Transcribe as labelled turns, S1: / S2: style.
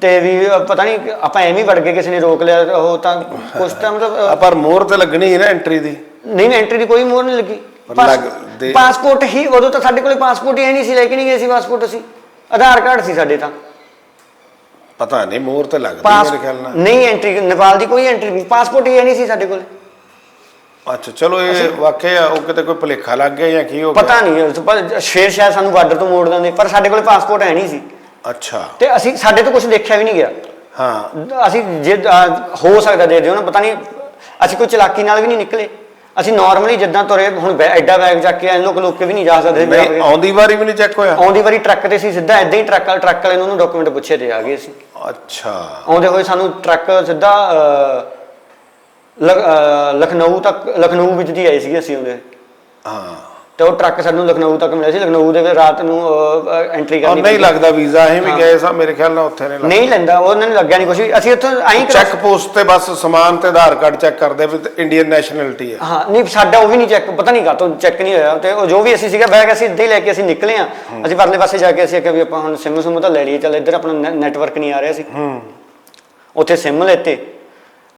S1: ਤੇ ਵੀ ਪਤਾ ਨਹੀਂ ਆਪਾਂ ਐਵੇਂ ਵੜ ਗਏ ਕਿਸੇ ਨੇ ਰੋਕ ਲਿਆ ਉਹ ਤਾਂ ਕੁਛ ਤਾਂ ਮਤਲਬ
S2: ਪਰ ਮੋਹਰ ਤੇ ਲੱਗਣੀ ਹੈ ਨਾ ਐਂਟਰੀ ਦੀ।
S1: ਨਹੀਂ ਐਂਟਰੀ ਦੀ ਕੋਈ ਮੋਹਰ ਨਹੀਂ ਲੱਗੀ। ਪਾਸਪੋਰਟ ਹੀ ਉਦੋਂ ਤਾਂ ਸਾਡੇ ਕੋਲੇ ਪਾਸਪੋਰਟ ਹੀ ਨਹੀਂ ਸੀ ਲੈ ਕੇ ਨਹੀਂ ਗਏ ਸੀ ਪਾਸਪੋਰਟ ਅਸੀਂ। ਆਧਾਰ ਕਾਰਡ ਸੀ ਸਾਡੇ ਤਾਂ।
S2: ਪਤਾ ਨਹੀਂ ਮੋਹਰ ਤੇ ਲੱਗਦੀ ਮੇਰੇ ਖਿਆਲ ਨਾਲ।
S1: ਨਹੀਂ ਐਂਟਰੀ ਨੇਪਾਲ ਦੀ ਕੋਈ ਐਂਟਰੀ ਨਹੀਂ ਪਾਸਪੋਰਟ ਹੀ ਨਹੀਂ ਸੀ ਸਾਡੇ ਕੋਲੇ।
S2: ਅੱਛਾ ਚਲੋ ਇਹ ਵਾਕਿਆ ਉਹ ਕਿਤੇ ਕੋਈ ਭੁਲੇਖਾ ਲੱਗ ਗਿਆ ਜਾਂ ਕੀ ਹੋ ਗਿਆ?
S1: ਪਤਾ ਨਹੀਂ ਸ਼ੇਰ ਸ਼ਾਇਦ ਸਾਨੂੰ ਬਾਰਡਰ ਤੋਂ ਮੋੜ ਦਿੰਦੇ ਪਰ ਸਾਡੇ ਕੋਲੇ ਪਾਸਪੋਰਟ ਹੈ ਨਹੀਂ ਸੀ।
S2: ਅੱਛਾ।
S1: ਤੇ ਅਸੀਂ ਸਾਡੇ ਤੋਂ ਕੁਝ ਦੇਖਿਆ ਵੀ ਨਹੀਂ ਗਿਆ।
S2: ਹਾਂ।
S1: ਅਸੀਂ ਜੇ ਅਹ, ਹੋ ਸਕਦਾ ਦੇ ਦਿਓ ਨਾ ਪਤਾ ਨਹੀਂ ਅਸੀਂ ਕੋਈ ਚਲਾਕੀ ਨਾਲ ਵੀ ਨਹੀਂ ਨਿਕਲੇ। ਅਸੀਂ ਨਾਰਮਲੀ ਜਿੱਦਾਂ ਤੁਰੇ ਹੁਣ ਬੈ- ਐਡਾ ਬੈਗ ਚੱਕ ਕੇ ਐਨ ਲੋਕ ਲੋਕ ਕੇ ਵੀ ਨਹੀਂ ਜਾ ਸਕਦੇ ਵੀ
S2: ਨਹੀਂ ਆਉਂਦੀ ਵਾਰੀ ਵੀ ਨਹੀਂ ਚੈੱਕ ਹੋਇਆ?
S1: ਆਉਂਦੀ ਵਾਰੀ ਟਰੱਕ ਤੇ ਸੀ ਸਿੱਧਾ ਐਦਾਂ ਹੀ ਟਰੱਕ ਵਾਲੇ ਟਰੱਕ ਵਾਲੇ ਨੂੰ ਉਹਨੂੰ ਡਾਕੂਮੈਂਟ ਪੁੱਛੇ ਤੇ ਆ ਗਏ ਸੀ।
S2: ਅੱਛਾ।
S1: ਆਉਂਦੇ ਹੋਏ ਸਾਨੂੰ ਟਰੱਕ ਸਿੱਧਾ ਅਹ, ਲ- ਅਹ, ਲਖਨਊ ਤੱਕ ਲਖਨਊ ਵਿੱਚ ਦੀ ਆਏ ਸੀਗੇ ਅਸੀਂ ਉਹਦੇ।
S2: ਹਾਂ।
S1: ਤੇ ਉਹ ਟਰੱਕ ਸਾਨੂੰ ਲਖਨਊ ਤੱਕ ਮਿਲਿਆ ਸੀ। ਲਖਨਊ ਦੇ ਵਿੱਚ ਰਾਤ ਨੂੰ ਐਂਟਰੀ ਕਰਨੀ
S2: ਨਹੀਂ। ਲੱਗਦਾ ਵੀਜ਼ਾ ਅਸੀਂ ਵੀ ਗਏ ਸਾਂ ਮੇਰੇ ਖਿਆਲ ਨਾਲ ਉੱਥੇ ਨਹੀਂ
S1: ਨਹੀਂ ਲੈਂਦਾ ਉਹਨਾਂ ਨੇ ਲੱਗਿਆ ਨਹੀਂ ਕੁਝ ਵੀ। ਅਸੀਂ ਉੱਥੋਂ ਆਈ
S2: ਚੈੱਕ ਪੋਸਟ ਤੇ ਬਸ ਸਮਾਨ ਤੇ ਆਧਾਰ ਕਾਰਡ ਚੈੱਕ ਕਰਦੇ ਵੀ ਇੰਡੀਅਨ ਨੈਸ਼ਨੈਲਿਟੀ ਹੈ।
S1: ਹਾਂ ਨਹੀਂ ਸਾਡਾ ਉਹ ਵੀ ਨਹੀਂ ਚੈੱਕ ਪਤਾ ਨਹੀਂ ਕਾਤੋਂ ਚੈੱਕ ਨਹੀਂ ਹੋਇਆ। ਤੇ ਉਹ ਜੋ ਵੀ ਅਸੀਂ ਸੀਗਾ ਬੈਗ ਅਸੀਂ ਇੱਦਾਂ ਹੀ ਲੈ ਕੇ ਅਸੀਂ ਨਿਕਲੇ ਆ ਅਸੀਂ ਪਰਲੇ ਪਾਸੇ ਜਾ ਕੇ ਅਸੀਂ ਆਖਿਆ ਵੀ ਆਪਾਂ ਹੁਣ ਸਿਮ ਸੁਮ ਤਾਂ ਲੈ ਲਈਏ ਚੱਲ ਇੱਧਰ ਆਪਣਾ ਨੈਟਵਰਕ ਨਹੀਂ ਆ ਰਿਹਾ ਸੀ।
S2: ਹੂੰ।
S1: ਉੱਥੇ ਸਿਮ ਲੈਤੇ।